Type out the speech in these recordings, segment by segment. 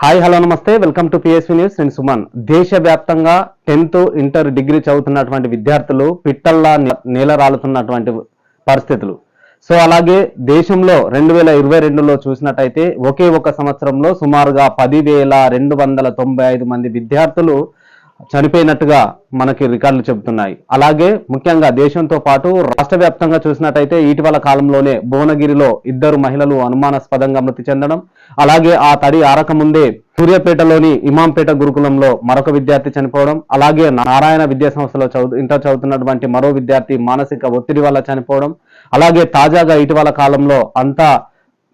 Hi hello నమస్తే. Welcome to PSV news నేను సుమన్. దేశవ్యాప్తంగా టెన్త్ ఇంటర్ డిగ్రీ చదువుతున్నటువంటి విద్యార్థులు పిట్టల్లా నేలరాలుతున్నటువంటి పరిస్థితులు. సో అలాగే దేశంలో రెండు వేల ఇరవై రెండులో చూసినట్టయితే ఒకే ఒక సంవత్సరంలో సుమారుగా పదివేల రెండు వందల తొంభై ఐదు మంది విద్యార్థులు చనిపోయినట్టుగా మనకి రికార్డులు చెబుతున్నాయి. అలాగే ముఖ్యంగా దేశంతో పాటు రాష్ట్ర వ్యాప్తంగా చూసినట్టయితే ఇటీవల కాలంలోనే భువనగిరిలో ఇద్దరు మహిళలు అనుమానాస్పదంగా మృతి చెందడం అలాగే ఆ తడి ఆరకముందే సూర్యాపేటలోని ఇమాంపేట గురుకులంలో మరొక విద్యార్థి చనిపోవడం అలాగే నారాయణ విద్యా సంస్థలో చదువు ఇంటర్ చదువుతున్నటువంటి మరో విద్యార్థి మానసిక ఒత్తిడి వల్ల చనిపోవడం అలాగే తాజాగా ఇటీవల కాలంలో అంతా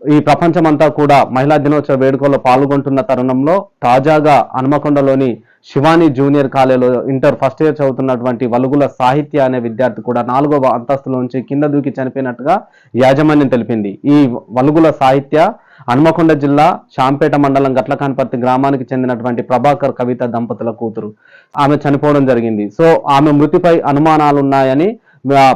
ఈ ప్రపంచమంతా కూడా మహిళా దినోత్సవ వేడుకల్లో పాల్గొంటున్న తరుణంలో తాజాగా హనుమకొండలోని శివాని జూనియర్ కాలేజీలో ఇంటర్ ఫస్ట్ ఇయర్ చదువుతున్నటువంటి వలుగుల సాహిత్య అనే విద్యార్థి కూడా నాలుగవ అంతస్తులోంచి కింద దూకి చనిపోయినట్టుగా యాజమాన్యం తెలిపింది. ఈ వలుగుల సాహిత్య హనుమకొండ జిల్లా శాంపేట మండలం గట్లకాన్పర్తి గ్రామానికి చెందినటువంటి ప్రభాకర్ కవిత దంపతుల కూతురు. ఆమె చనిపోవడం జరిగింది. సో ఆమె మృతిపై అనుమానాలు ఉన్నాయని ఆ,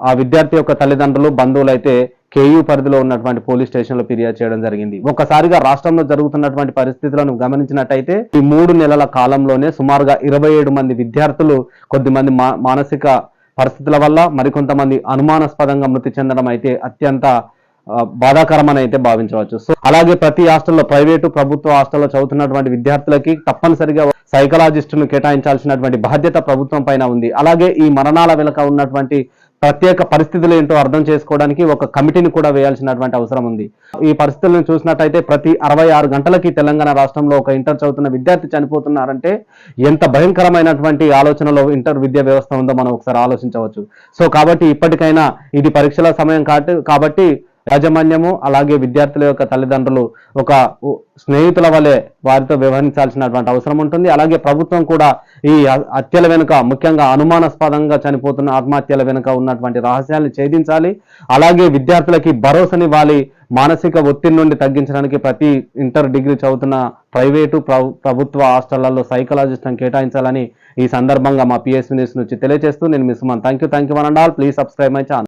ఆ విద్యార్థి యొక్క తల్లిదండ్రులు బంధువులు అయితే కేయూ పరిధిలో ఉన్నటువంటి పోలీస్ స్టేషన్లో ఫిర్యాదు చేయడం జరిగింది. ఒక్కసారిగా రాష్ట్రంలో జరుగుతున్నటువంటి పరిస్థితులను గమనించినట్టయితే ఈ మూడు నెలల కాలంలోనే సుమారుగా ఇరవై ఏడు మంది విద్యార్థులు కొద్దిమంది మా మానసిక పరిస్థితుల వల్ల మరికొంతమంది అనుమానాస్పదంగా మృతి చెందడం అయితే అత్యంత ఆ, బాధాకరమని అయితే భావించవచ్చు. సో అలాగే ప్రతి హాస్టల్లో ప్రైవేటు ప్రభుత్వ హాస్టల్లో చదువుతున్నటువంటి విద్యార్థులకి తప్పనిసరిగా సైకలాజిస్టును కేటాయించాల్సినటువంటి బాధ్యత ప్రభుత్వం పైన ఉంది. అలాగే ఈ మరణాల వెనుక ఉన్నటువంటి ప్రత్యేక పరిస్థితులు ఏంటో అర్థం చేసుకోవడానికి ఒక కమిటీని కూడా వేయాల్సినటువంటి అవసరం ఉంది. ఈ పరిస్థితులను చూసినట్టయితే ప్రతి అరవై ఆరు గంటలకి తెలంగాణ రాష్ట్రంలో ఒక ఇంటర్ చదువుతున్న విద్యార్థి చనిపోతున్నారంటే ఎంత భయంకరమైనటువంటి ఆలోచనలో ఇంటర్ విద్యా వ్యవస్థ ఉందో మనం ఒకసారి ఆలోచించవచ్చు. సో కాబట్టి ఇప్పటికైనా ఇది పరీక్షల సమయం కాబట్టి యాజమాన్యము అలాగే విద్యార్థుల యొక్క తల్లిదండ్రులు ఒక స్నేహితుల వలె వారితో వ్యవహరించాల్సినటువంటి అవసరం ఉంటుంది. అలాగే ప్రభుత్వం కూడా ఈ హత్యల వెనుక ముఖ్యంగా అనుమానాస్పదంగా చనిపోతున్న ఆత్మహత్యల వెనుక ఉన్నటువంటి రహస్యాన్ని ఛేదించాలి. అలాగే విద్యార్థులకి భరోసానివ్వాలి. మానసిక ఒత్తిడి నుండి తగ్గించడానికి ప్రతి ఇంటర్ డిగ్రీ చదువుతున్న ప్రైవేటు ప్రభుత్వ హాస్టళ్ళలో సైకలాజిస్ట్లను కేటాయించాలని ఈ సందర్భంగా మా పిఎస్ న్యూస్ నుంచి తెలియజేస్తూ నేను miss thank you thank you one and all please subscribe my channel